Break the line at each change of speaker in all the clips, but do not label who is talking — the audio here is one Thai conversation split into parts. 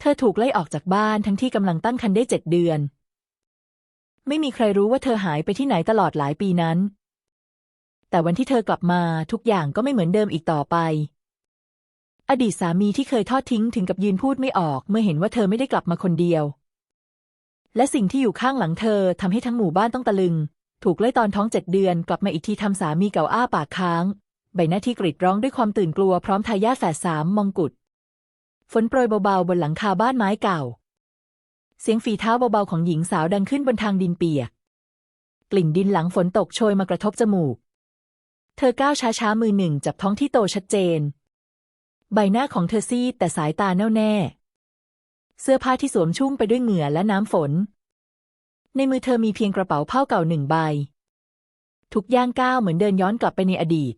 เธอถูกไล่ออกจากบ้านทั้งที่กำลังตั้งครรภ์ได้เจ็ดเดือน ไม่มีใครรู้ว่าเธอหายไปที่ไหนตลอดหลายปีนั้น แต่วันที่เธอกลับมาทุกอย่างก็ไม่เหมือนเดิมอีกต่อไป อดีตสามีที่เคยทอดทิ้งถึงกับยืนพูดไม่ออก เมื่อเห็นว่าเธอไม่ได้กลับมาคนเดียว และสิ่งที่อยู่ข้างหลังเธอทำให้ทั้งหมู่บ้านต้องตะลึง ถูกไล่ตอนท้องเจ็ดเดือน กลับมาอีกทีทำสามีเก่าอ้าปากค้าง ใบหน้าที่กรีดร้องด้วยความตื่นกลัวพร้อมทายาทแฝดสามมองกุฎ ฝนโปรยเบาๆ บนหลังคาบ้านไม้เก่า เสียงฝีเท้าเบาๆ ของหญิงสาวดังขึ้นบนทางดินเปียก กลิ่นดินหลังฝนตกโชยมากระทบจมูก เธอก้าวช้าๆ มือหนึ่งจับท้องที่โตชัดเจน ใบหน้าของเธอซีดแต่สายตาแน่วแน่ เสื้อผ้าที่สวมชุ่มไปด้วยเหงื่อและน้ำฝน ในมือเธอมีเพียงกระเป๋าผ้าเก่าหนึ่งใบ ทุกย่างก้าวเหมือนเดินย้อนกลับไปในอดีต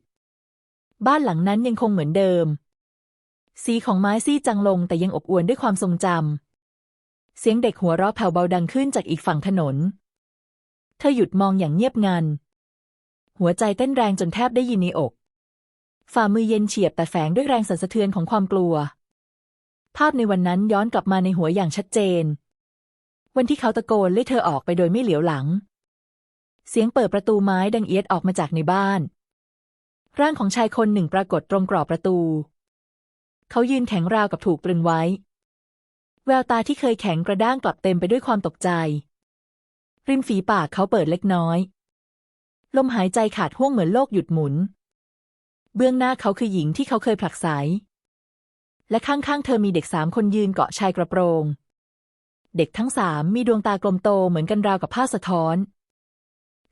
บ้านหลังนั้นยังคงเหมือนเดิม สีของไม้ซีดจางลงแต่ยังอบอวลด้วยความทรงจำ เสียงเด็กหัวเราะแผ่วเบาดังขึ้นจากอีกฝั่งถนน เธอหยุดมองอย่างเงียบงัน หัวใจเต้นแรงจนแทบได้ยินในอก ฝ่ามือเย็นเฉียบแต่แฝงด้วยแรงสั่นสะเทือนของความกลัว ภาพในวันนั้นย้อนกลับมาในหัวอย่างชัดเจน วันที่เขาตะโกนเรียกเธอออกไปโดยไม่เหลียวหลัง เสียงเปิดประตูไม้ดังเอียดออกมาจากในบ้าน ร่างของชายคนหนึ่งปรากฏตรงกรอบประตู เขายืนแข็งราวกับถูกตรึงไว้ แววตาที่เคยแข็งกระด้างกลับเต็มไปด้วยความตกใจ ริมฝีปากเขาเปิดเล็กน้อย ลมหายใจขาดห่วงเหมือนโลกหยุดหมุน เบื้องหน้าเขาคือหญิงที่เขาเคยผลักไสและข้างๆ เธอมีเด็กสามคนยืนเกาะชายกระโปรง เด็กทั้งสามมีดวงตากลมโตเหมือนกันราวกับผ้าสะท้อน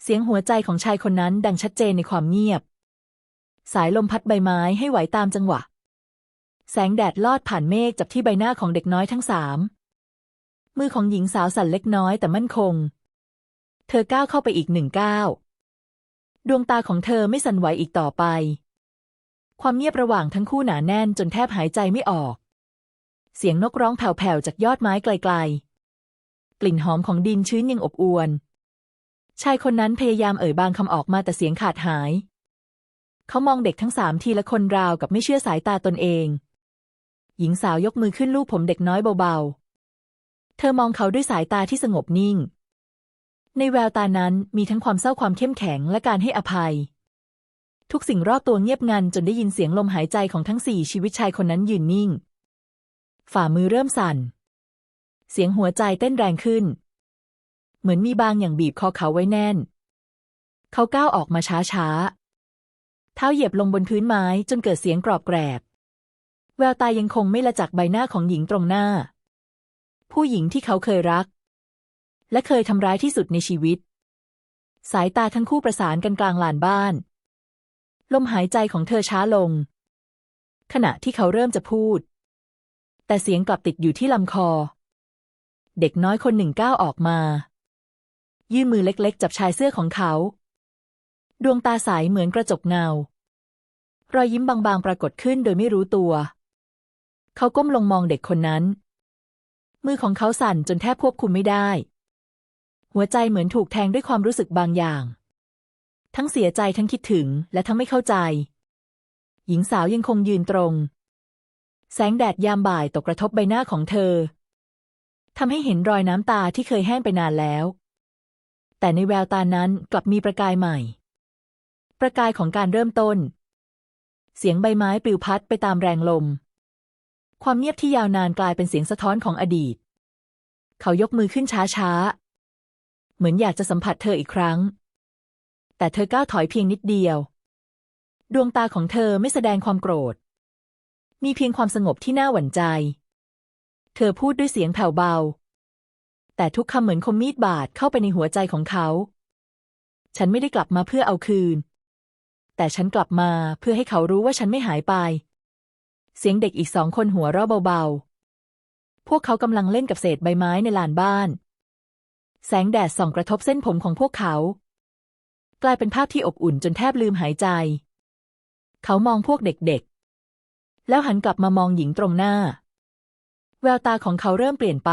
เสียงหัวใจของชายคนนั้นดังชัดเจนในความเงียบ สายลมพัดใบไม้ให้ไหวตามจังหวะ แสงแดดลอดผ่านเมฆจับที่ใบหน้าของเด็กน้อยทั้งสามมือของหญิงสาวสั่นเล็กน้อยแต่มั่นคง เธอก้าวเข้าไปอีกหนึ่งก้าว ดวงตาของเธอไม่สั่นไหวอีกต่อไป ความเงียบระหว่างทั้งคู่หนาแน่นจนแทบหายใจไม่ออก เสียงนกร้องแผ่วๆจากยอดไม้ไกลๆ กลิ่นหอมของดินชื้นยังอบอวล ชายคนนั้นพยายามเอ่ยบางคำออกมาแต่เสียงขาดหาย เขามองเด็กทั้งสามทีละคนราวกับไม่เชื่อสายตาตนเอง หญิงสาวยกมือขึ้นลูบผมเด็กน้อยเบาๆ เธอมองเขาด้วยสายตาที่สงบนิ่ง ในแววตานั้นมีทั้งความเศร้าความเข้มแข็งและการให้อภัย ทุกสิ่งรอบตัวเงียบงันจนได้ยินเสียงลมหายใจของทั้งสี่ชีวิตชายคนนั้นยืนนิ่ง ฝ่ามือเริ่มสั่น เสียงหัวใจเต้นแรงขึ้น เหมือนมีบางอย่างบีบคอเขาไว้แน่น เขาก้าวออกมาช้าๆเท้าเหยียบลงบนพื้นไม้จนเกิดเสียงกรอบแกรบ แววตายังคงไม่ละจากใบหน้าของหญิงตรงหน้า ผู้หญิงที่เขาเคยรัก และเคยทำร้ายที่สุดในชีวิต สายตาทั้งคู่ประสานกันกลางลานบ้าน ลมหายใจของเธอช้าลง ขณะที่เขาเริ่มจะพูด แต่เสียงกลับติดอยู่ที่ลำคอ เด็กน้อยคนหนึ่งก้าวออกมา ยื่นมือเล็กๆ จับชายเสื้อของเขา ดวงตาใสเหมือนกระจกเงา รอยยิ้มบางๆ ปรากฏขึ้นโดยไม่รู้ตัว เขาก้มลงมองเด็กคนนั้น มือของเขาสั่นจนแทบควบคุมไม่ได้ หัวใจเหมือนถูกแทงด้วยความรู้สึกบางอย่าง ทั้งเสียใจทั้งคิดถึงและทั้งไม่เข้าใจ หญิงสาวยังคงยืนตรง แสงแดดยามบ่ายตกกระทบใบหน้าของเธอทำให้เห็นรอยน้ำตาที่เคยแห้งไปนานแล้ว แต่ในแววตานั้นกลับมีประกายใหม่ ประกายของการเริ่มต้น เสียงใบไม้ปลิวพัดไปตามแรงลม ความเงียบที่ยาวนานกลายเป็นเสียงสะท้อนของอดีต เขายกมือขึ้นช้าๆ เหมือนอยากจะสัมผัสเธออีกครั้ง แต่เธอก้าวถอยเพียงนิดเดียว ดวงตาของเธอไม่แสดงความโกรธ มีเพียงความสงบที่น่าหวั่นใจ เธอพูดด้วยเสียงแผ่วเบา แต่ทุกคำเหมือนคมมีดบาดเข้าไปในหัวใจของเขา ฉันไม่ได้กลับมาเพื่อเอาคืน แต่ฉันกลับมาเพื่อให้เขารู้ว่าฉันไม่หายไป เสียงเด็กอีกสองคนหัวเราะเบาๆ พวกเขากำลังเล่นกับเศษใบไม้ในลานบ้าน แสงแดดส่องกระทบเส้นผมของพวกเขา กลายเป็นภาพที่อบอุ่นจนแทบลืมหายใจ เขามองพวกเด็กๆ แล้วหันกลับมามองหญิงตรงหน้า แววตาของเขาเริ่มเปลี่ยนไป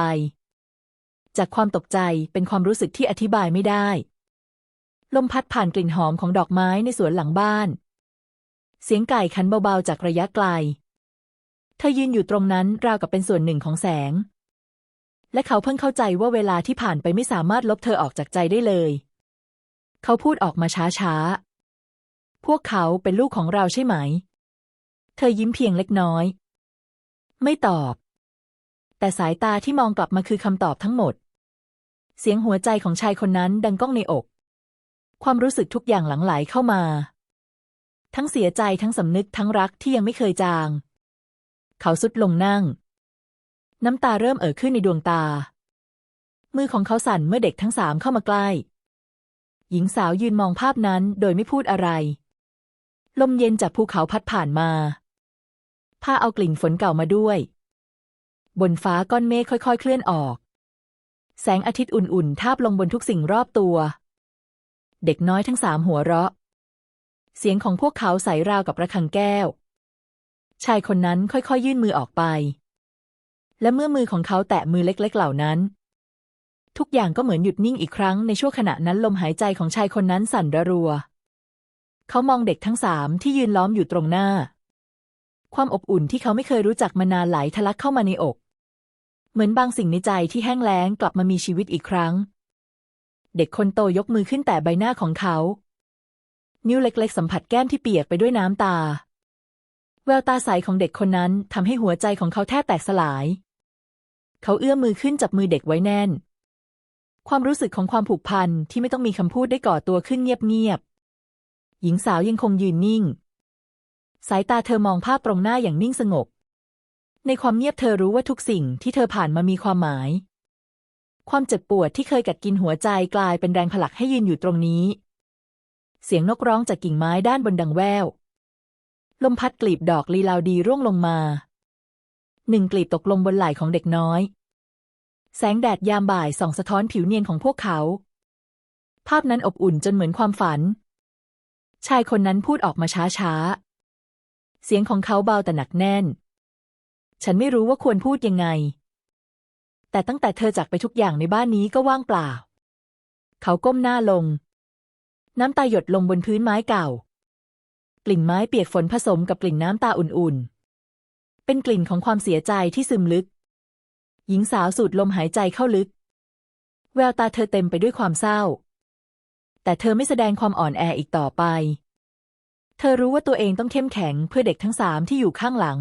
จากความตกใจเป็นความรู้สึกที่อธิบายไม่ได้ ลมพัดผ่านกลิ่นหอมของดอกไม้ในสวนหลังบ้าน เสียงไก่ขันเบาๆจากระยะไกล เธอยืนอยู่ตรงนั้นราวกับเป็นส่วนหนึ่งของแสง และเขาเพิ่งเข้าใจว่าเวลาที่ผ่านไปไม่สามารถลบเธอออกจากใจได้เลย เขาพูดออกมาช้าๆ พวกเขาเป็นลูกของเราใช่ไหม เธอยิ้มเพียงเล็กน้อย ไม่ตอบ แต่สายตาที่มองกลับมาคือคำตอบทั้งหมด เสียงหัวใจของชายคนนั้นดังก้องในอก ความรู้สึกทุกอย่างหลั่งไหลเข้ามา ทั้งเสียใจทั้งสำนึกทั้งรักที่ยังไม่เคยจาง เขาสุดลงนั่ง น้ำตาเริ่มเอ่อขึ้นในดวงตา มือของเขาสั่นเมื่อเด็กทั้งสามเข้ามาใกล้ หญิงสาวยืนมองภาพนั้นโดยไม่พูดอะไร ลมเย็นจากภูเขาพัดผ่านมาพาเอากลิ่นฝนเก่ามาด้วย บนฟ้าก้อนเมฆค่อยๆ เคลื่อนออก แสงอาทิตย์อุ่นๆ ทาบลงบนทุกสิ่งรอบตัว เด็กน้อยทั้งสามหัวเราะ เสียงของพวกเขาใสราวกับระฆังแก้ว ชายคนนั้นค่อยๆ ยื่นมือออกไป และเมื่อมือของเขาแตะมือเล็ก ๆ เหล่านั้น ทุกอย่างก็เหมือนหยุดนิ่งอีกครั้งในช่วงขณะนั้นลมหายใจของชายคนนั้นสั่นระรัว เขามองเด็กทั้งสามที่ยืนล้อมอยู่ตรงหน้า ความอบอุ่นที่เขาไม่เคยรู้จักมานานไหลทะลักเข้ามาในอก เหมือนบางสิ่งในใจที่แห้งแล้งกลับมามีชีวิตอีกครั้ง เด็กคนโตยกมือขึ้นแต่ใบหน้าของเขา นิ้วเล็ก ๆ สัมผัสแก้มที่เปียกไปด้วยน้ำตา แววตาใสของเด็กคนนั้นทำให้หัวใจของเขาแทบแตกสลาย เขาเอื้อมมือขึ้นจับมือเด็กไว้แน่น ความรู้สึกของความผูกพันที่ไม่ต้องมีคำพูดได้ก่อตัวขึ้นเงียบๆ หญิงสาวยังคงยืนนิ่ง สายตาเธอมองภาพตรงหน้าอย่างนิ่งสงบ ในความเงียบเธอรู้ว่าทุกสิ่งที่เธอผ่านมามีความหมาย ความเจ็บปวดที่เคยกัดกินหัวใจกลายเป็นแรงผลักให้ยืนอยู่ตรงนี้ เสียงนกร้องจากกิ่งไม้ด้านบนดังแวว ลมพัดกลีบดอกลีลาวดีร่วงลงมาหนึ่งกลีบตกลงบนไหล่ของเด็กน้อย แสงแดดยามบ่ายส่องสะท้อนผิวเนียนของพวกเขา ภาพนั้นอบอุ่นจนเหมือนความฝัน ชายคนนั้นพูดออกมาช้าๆ เสียงของเขาเบาแต่หนักแน่น ฉันไม่รู้ว่าควรพูดยังไง แต่ตั้งแต่เธอจากไปทุกอย่างในบ้านนี้ก็ว่างเปล่า เขาก้มหน้าลง น้ำตาหยดลงบนพื้นไม้เก่า กลิ่นไม้เปียกฝนผสมกับกลิ่นน้ำตาอุ่นๆ เป็นกลิ่นของความเสียใจที่ซึมลึก หญิงสาวสูดลมหายใจเข้าลึก แววตาเธอเต็มไปด้วยความเศร้า แต่เธอไม่แสดงความอ่อนแออีกต่อไป เธอรู้ว่าตัวเองต้องเข้มแข็งเพื่อเด็กทั้งสามที่อยู่ข้างหลัง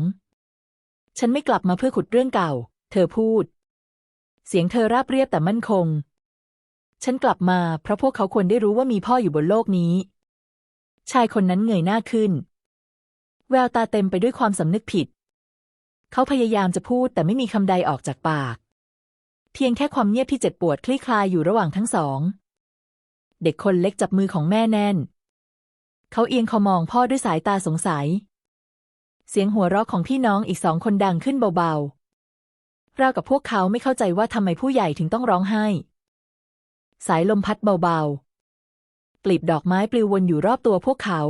ฉันไม่กลับมาเพื่อขุดเรื่องเก่า เธอพูด เสียงเธอราบเรียบแต่มั่นคง ฉันกลับมาเพราะพวกเขาควรได้รู้ว่ามีพ่ออยู่บนโลกนี้ ชายคนนั้นเงยหน้าขึ้น แววตาเต็มไปด้วยความสำนึกผิด เขาพยายามจะพูดแต่ไม่มีคำใดออกจากปาก เพียงแค่ความเงียบที่เจ็บปวดคลี่คลายอยู่ระหว่างทั้งสอง เด็กคนเล็กจับมือของแม่แน่น เขาเอียงคอมองพ่อด้วยสายตาสงสัย เสียงหัวเราะของพี่น้องอีกสองคนดังขึ้นเบาๆราวกับพวกเขาไม่เข้าใจว่าทำไมผู้ใหญ่ถึงต้องร้องไห้ สายลมพัดเบาๆ กลีบดอกไม้ปลิววนอยู่รอบตัวพวกเขา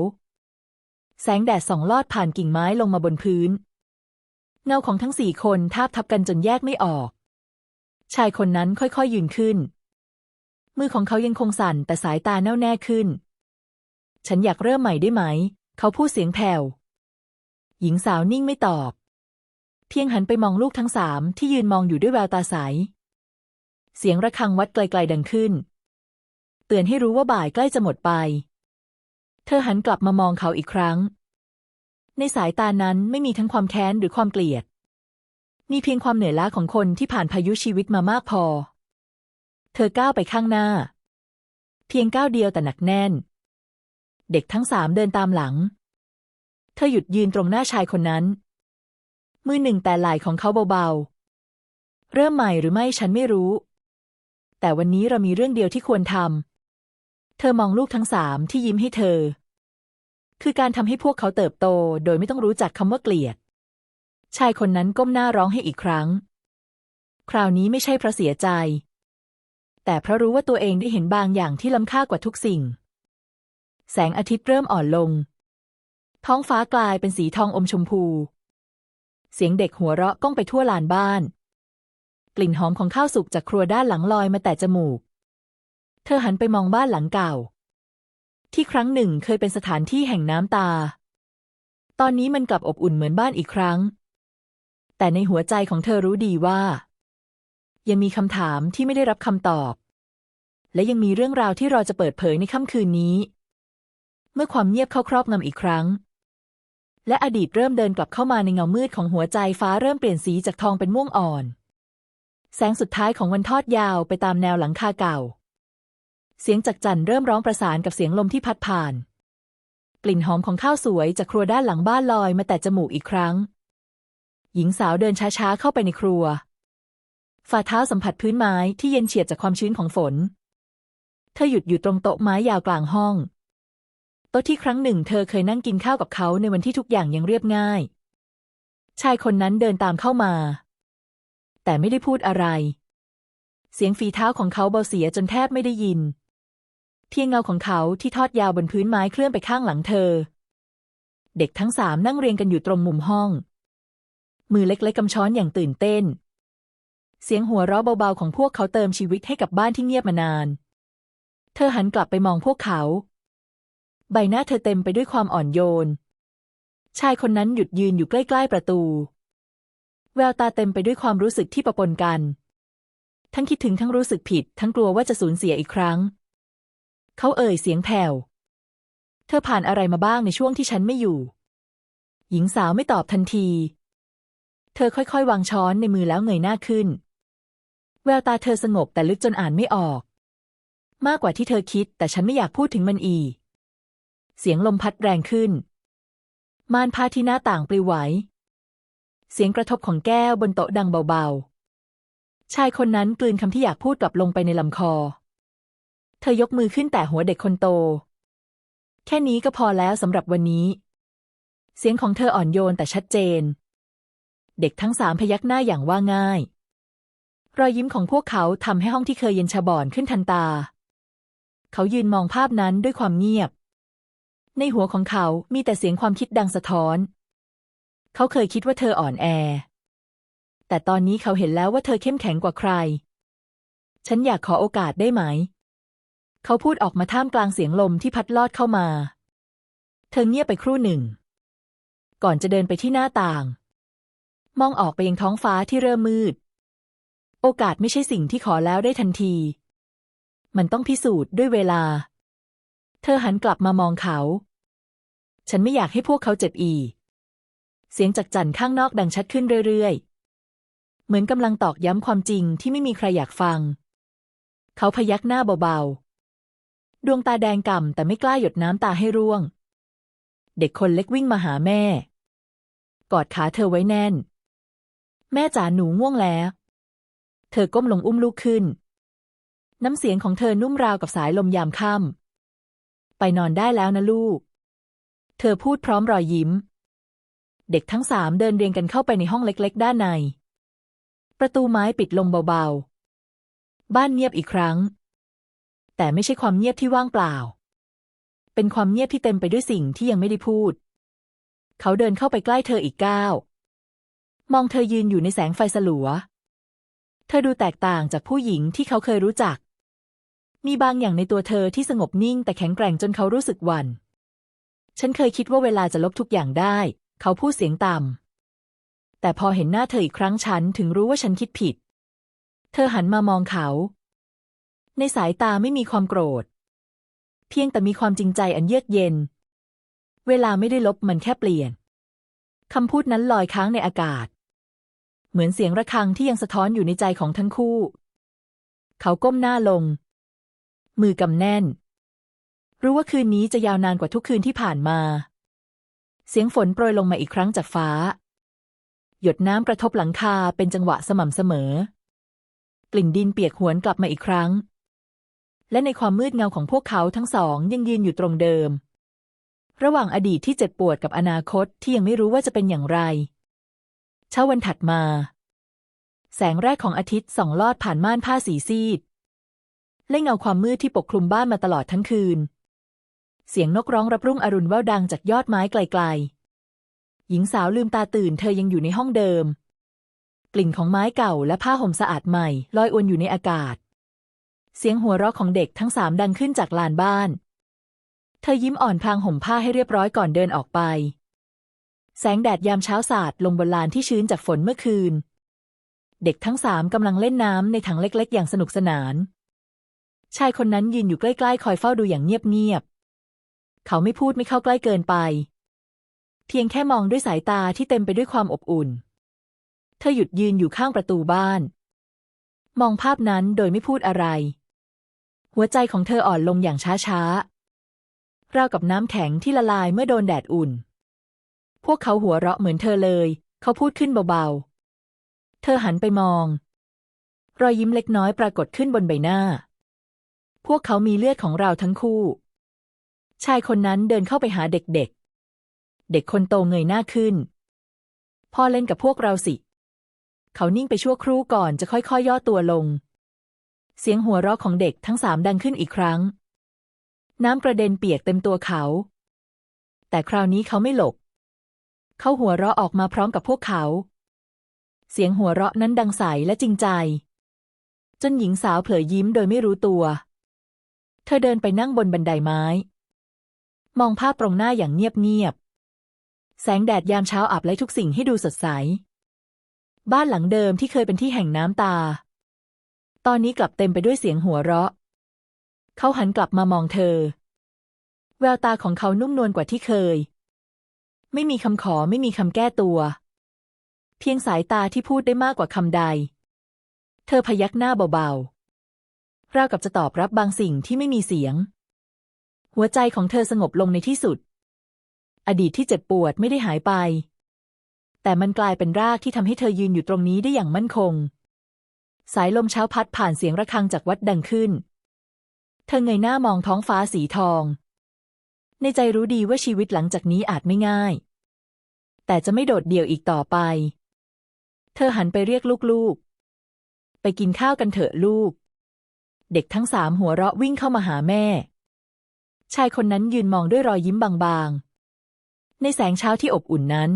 แสงแดดส่องลอดผ่านกิ่งไม้ลงมาบนพื้น เงาของทั้งสี่คนทาบทับกันจนแยกไม่ออก ชายคนนั้นค่อยๆยืนขึ้น มือของเขายังคงสั่นแต่สายตาแน่วแน่ขึ้น ฉันอยากเริ่มใหม่ได้ไหม เขาพูดเสียงแผ่ว หญิงสาวนิ่งไม่ตอบ เพียงหันไปมองลูกทั้งสามที่ยืนมองอยู่ด้วยแววตาใส เสียงระฆังวัดไกลๆดังขึ้น เตือนให้รู้ว่าบ่ายใกล้จะหมดไป เธอหันกลับมามองเขาอีกครั้ง ในสายตานั้นไม่มีทั้งความแค้นหรือความเกลียด มีเพียงความเหนื่อยล้าของคนที่ผ่านพายุชีวิตมามากพอ เธอก้าวไปข้างหน้า เพียงก้าวเดียวแต่หนักแน่น เด็กทั้งสามเดินตามหลัง เธอหยุดยืนตรงหน้าชายคนนั้น มือหนึ่งแต่ไหล่ของเขาเบาๆ เริ่มใหม่หรือไม่ฉันไม่รู้แต่วันนี้เรามีเรื่องเดียวที่ควรทำ ธอมองลูกทั้งสามที่ยิ้มให้เธอ คือการทำให้พวกเขาเติบโตโดยไม่ต้องรู้จักคำว่าเกลียด ชายคนนั้นก้มหน้าร้องให้อีกครั้ง คราวนี้ไม่ใช่เพราะเสียใจ แต่เพราะรู้ว่าตัวเองได้เห็นบางอย่างที่ล้ำค่ากว่าทุกสิ่ง แสงอาทิตย์เริ่มอ่อนลง ท้องฟ้ากลายเป็นสีทองอมชมพู เสียงเด็กหัวเราะก้องไปทั่วลานบ้าน กลิ่นหอมของข้าวสุกจากครัวด้านหลังลอยมาแต่จมูก เธอหันไปมองบ้านหลังเก่า ที่ครั้งหนึ่งเคยเป็นสถานที่แห่งน้ำตา ตอนนี้มันกลับอบอุ่นเหมือนบ้านอีกครั้ง แต่ในหัวใจของเธอรู้ดีว่า ยังมีคำถามที่ไม่ได้รับคำตอบ และยังมีเรื่องราวที่รอจะเปิดเผยในค่ำคืนนี้ เมื่อความเงียบเข้าครอบงำอีกครั้ง และอดีตเริ่มเดินกลับเข้ามาในเงามืดของหัวใจฟ้าเริ่มเปลี่ยนสีจากทองเป็นม่วงอ่อน แสงสุดท้ายของวันทอดยาวไปตามแนวหลังคาเก่า เสียงจักจั่นเริ่มร้องประสานกับเสียงลมที่พัดผ่าน กลิ่นหอมของข้าวสวยจากครัวด้านหลังบ้านลอยมาแต่จมูกอีกครั้ง หญิงสาวเดินช้าๆเข้าไปในครัว ฝ่าเท้าสัมผัสพื้นไม้ที่เย็นเฉียบจากความชื้นของฝน เธอหยุดอยู่ตรงโต๊ะไม้ยาวกลางห้อง โต๊ะที่ครั้งหนึ่งเธอเคยนั่งกินข้าวกับเขาในวันที่ทุกอย่างยังเรียบง่าย ชายคนนั้นเดินตามเข้ามา แต่ไม่ได้พูดอะไรเสียงฝีเท้าของเขาเบาเสียจนแทบไม่ได้ยิน พียงเงาของเขาที่ทอดยาวบนพื้นไม้เคลื่อนไปข้างหลังเธอ เด็กทั้งสามนั่งเรียงกันอยู่ตรงมุมห้อง มือเล็กๆกำช้อนอย่างตื่นเต้น เสียงหัวเราะเบาๆของพวกเขาเติมชีวิตให้กับบ้านที่เงียบมานาน เธอหันกลับไปมองพวกเขา ใบหน้าเธอเต็มไปด้วยความอ่อนโยน ชายคนนั้นหยุดยืนอยู่ใกล้ๆประตู แววตาเต็มไปด้วยความรู้สึกที่ปะปนกัน ทั้งคิดถึงทั้งรู้สึกผิด ทั้งกลัวว่าจะสูญเสียอีกครั้ง เขาเอ่ยเสียงแผ่ว เธอผ่านอะไรมาบ้างในช่วงที่ฉันไม่อยู่ หญิงสาวไม่ตอบทันที เธอค่อยๆ วางช้อนในมือแล้วเงยหน้าขึ้น แววตาเธอสงบแต่ลึกจนอ่านไม่ออก มากกว่าที่เธอคิด แต่ฉันไม่อยากพูดถึงมันอีก เสียงลมพัดแรงขึ้น ม่านผ้าที่หน้าต่างปลิวไหว เสียงกระทบของแก้วบนโต๊ะดังเบาๆ ชายคนนั้นกลืนคำที่อยากพูดกลับลงไปในลำคอ เธอยกมือขึ้นแต่หัวเด็กคนโต แค่นี้ก็พอแล้วสำหรับวันนี้ เสียงของเธออ่อนโยนแต่ชัดเจน เด็กทั้งสามพยักหน้าอย่างว่าง่าย รอยยิ้มของพวกเขาทำให้ห้องที่เคยเย็นชาบอนขึ้นทันตา เขายืนมองภาพนั้นด้วยความเงียบ ในหัวของเขามีแต่เสียงความคิดดังสะท้อน เขาเคยคิดว่าเธออ่อนแอ แต่ตอนนี้เขาเห็นแล้วว่าเธอเข้มแข็งกว่าใคร ฉันอยากขอโอกาสได้ไหม เขาพูดออกมาท่ามกลางเสียงลมที่พัดลอดเข้ามา เธอเงียบไปครู่หนึ่ง ก่อนจะเดินไปที่หน้าต่าง มองออกไปยังท้องฟ้าที่เริ่มมืด โอกาสไม่ใช่สิ่งที่ขอแล้วได้ทันที มันต้องพิสูจน์ด้วยเวลา เธอหันกลับมามองเขา ฉันไม่อยากให้พวกเขาเจ็บอีกเสียงจากจันข้างนอกดังชัดขึ้นเรื่อยๆ เหมือนกำลังตอกย้ำความจริงที่ไม่มีใครอยากฟัง เขาพยักหน้าเบาๆ ดวงตาแดงก่ำแต่ไม่กล้าหยดน้ำตาให้ร่วง เด็กคนเล็กวิ่งมาหาแม่ กอดขาเธอไว้แน่น แม่จ๋าหนูง่วงแล้ว เธอก้มลงอุ้มลูกขึ้น น้ำเสียงของเธอนุ่มราวกับสายลมยามค่ำไปนอนได้แล้วนะลูก เธอพูดพร้อมรอยยิ้ม เด็กทั้งสามเดินเรียงกันเข้าไปในห้องเล็ก ๆ ด้านใน ประตูไม้ปิดลงเบาๆ บ้านเงียบอีกครั้ง แต่ไม่ใช่ความเงียบที่ว่างเปล่า เป็นความเงียบที่เต็มไปด้วยสิ่งที่ยังไม่ได้พูด เขาเดินเข้าไปใกล้เธออีกก้าว มองเธอยืนอยู่ในแสงไฟสลัว เธอดูแตกต่างจากผู้หญิงที่เขาเคยรู้จัก มีบางอย่างในตัวเธอที่สงบนิ่ง แต่แข็งแกร่งจนเขารู้สึกหวัน่น ฉันเคยคิดว่าเวลาจะลบทุกอย่างได้ เขาพูดเสียงต่ำ แต่พอเห็นหน้าเธออีกครั้งฉันถึงรู้ว่าฉันคิดผิด เธอหันมามองเขา ในสายตาไม่มีความโกรธ เพียงแต่มีความจริงใจอันเยือกเย็น เวลาไม่ได้ลบมันแค่เปลี่ยนคำพูดนั้นลอยค้างในอากาศ เหมือนเสียงระฆังที่ยังสะท้อนอยู่ในใจของทั้งคู่ เขาก้มหน้าลง มือกำแน่น รู้ว่าคืนนี้จะยาวนานกว่าทุกคืนที่ผ่านมา เสียงฝนโปรยลงมาอีกครั้งจากฟ้า หยดน้ำกระทบหลังคาเป็นจังหวะสม่ำเสมอ กลิ่นดินเปียกหวนกลับมาอีกครั้ง และในความมืดเงาของพวกเขาทั้งสองยังยืนอยู่ตรงเดิม ระหว่างอดีตที่เจ็บปวดกับอนาคตที่ยังไม่รู้ว่าจะเป็นอย่างไร เช้าวันถัดมา แสงแรกของอาทิตย์ส่องลอดผ่านม่านผ้าสีซีดเล่งเงาความมืดที่ปกคลุมบ้านมาตลอดทั้งคืน เสียงนกร้องรับรุ่งอรุณว่าวดังจากยอดไม้ไกลๆ หญิงสาวลืมตาตื่นเธอยังอยู่ในห้องเดิม กลิ่นของไม้เก่าและผ้าห่มสะอาดใหม่ลอยอวนอยู่ในอากาศ เสียงหัวเราะของเด็กทั้งสามดังขึ้นจากลานบ้าน เธอยิ้มอ่อนพลางห่มผ้าให้เรียบร้อยก่อนเดินออกไป แสงแดดยามเช้าสาดลงบนลานที่ชื้นจากฝนเมื่อคืน เด็กทั้งสามกำลังเล่นน้ำในถังเล็กๆ อย่างสนุกสนาน ชายคนนั้นยืนอยู่ใกล้ๆ คอยเฝ้าดูอย่างเงียบๆ เขาไม่พูดไม่เข้าใกล้เกินไป เพียงแค่มองด้วยสายตาที่เต็มไปด้วยความอบอุ่น เธอหยุดยืนอยู่ข้างประตูบ้าน มองภาพนั้นโดยไม่พูดอะไร หัวใจของเธออ่อนลงอย่างช้าๆราวกับน้ำแข็งที่ละลายเมื่อโดนแดดอุ่น พวกเขาหัวเราะเหมือนเธอเลย เขาพูดขึ้นเบาๆ เธอหันไปมอง รอยยิ้มเล็กน้อยปรากฏขึ้นบนใบหน้า พวกเขามีเลือดของเราทั้งคู่ ชายคนนั้นเดินเข้าไปหาเด็กๆ เด็กคนโตเงยหน้าขึ้น พ่อเล่นกับพวกเราสิ เขานิ่งไปชั่วครู่ก่อนจะค่อยๆยย่อตัวลง เสียงหัวเราะของเด็กทั้งสามดังขึ้นอีกครั้ง น้ำกระเด็นเปียกเต็มตัวเขา แต่คราวนี้เขาไม่หลบ เขาหัวเราะออกมาพร้อมกับพวกเขา เสียงหัวเราะนั้นดังใสและจริงใจ จนหญิงสาวเผลอยิ้มโดยไม่รู้ตัว เธอเดินไปนั่งบนบันไดไม้ มองภาพตรงหน้าอย่างเงียบๆ แสงแดดยามเช้าอับไล้ทุกสิ่งให้ดูสดใส บ้านหลังเดิมที่เคยเป็นที่แห่งน้ำตา ตอนนี้กลับเต็มไปด้วยเสียงหัวเราะ เขาหันกลับมามองเธอ แววตาของเขานุ่มนวลกว่าที่เคย ไม่มีคำขอไม่มีคำแก้ตัว เพียงสายตาที่พูดได้มากกว่าคำใด เธอพยักหน้าเบาๆราวกับจะตอบรับบางสิ่งที่ไม่มีเสียง หัวใจของเธอสงบลงในที่สุด อดีตที่เจ็บปวดไม่ได้หายไป แต่มันกลายเป็นรากที่ทำให้เธอยืนอยู่ตรงนี้ได้อย่างมั่นคง สายลมเช้าพัดผ่านเสียงระฆังจากวัดดังขึ้น เธอเงยหน้ามองท้องฟ้าสีทอง ในใจรู้ดีว่าชีวิตหลังจากนี้อาจไม่ง่าย แต่จะไม่โดดเดี่ยวอีกต่อไป เธอหันไปเรียกลูกๆ ไปกินข้าวกันเถอะลูก เด็กทั้งสามหัวเราะวิ่งเข้ามาหาแม่ ชายคนนั้นยืนมองด้วยรอยยิ้มบางๆ ในแสงเช้าที่อบอุ่นนั้น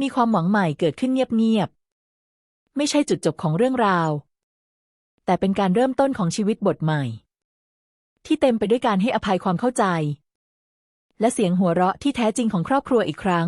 มีความหวังใหม่เกิดขึ้นเงียบๆ ไม่ใช่จุดจบของเรื่องราว แต่เป็นการเริ่มต้นของชีวิตบทใหม่ ที่เต็มไปด้วยการให้อภัยความเข้าใจ และเสียงหัวเราะที่แท้จริงของครอบครัวอีกครั้ง